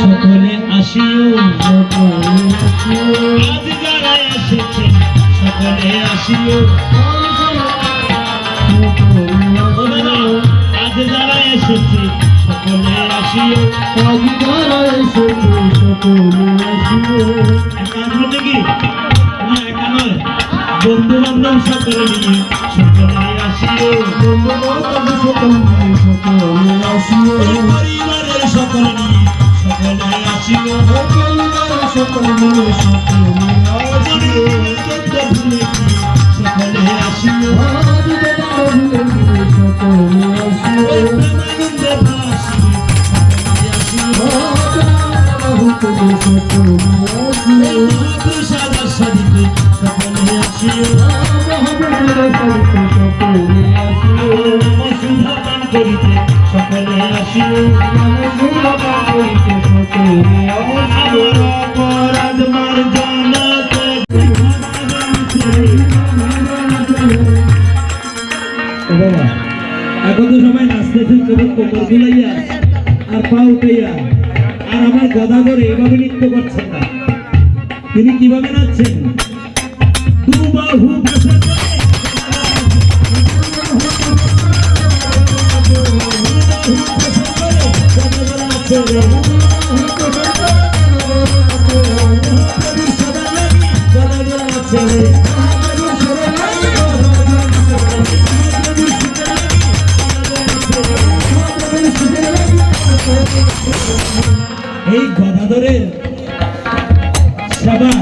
সকলে আসিও সকলে আসিও আজ যারা এসেছে সকলে আসিও আজ যারা এসেছে সকলে আসিও একা আসবে নাকি? না একা নয়। বন্ধু বান্ধব সকলে নিয়ে সকলে আসিও পরিবারের সকলে নিয়ে সকলে আসিও পরিবারকে সকলে আসিও মহাপ্রসাদ সাদিতে সকলে আসিও সুধা পান করিতে সকলে আসিও মার্জনাতে ও এখন তো সবাই নাচতেছেন কেবল কোমর গুলাইয়া আর পা উঠাইয়া আমার গদা করে এভাবে নৃত্য করছেন না। তিনি কীভাবে নাচছেন? ভাষা করে এই গদাধরের সেবা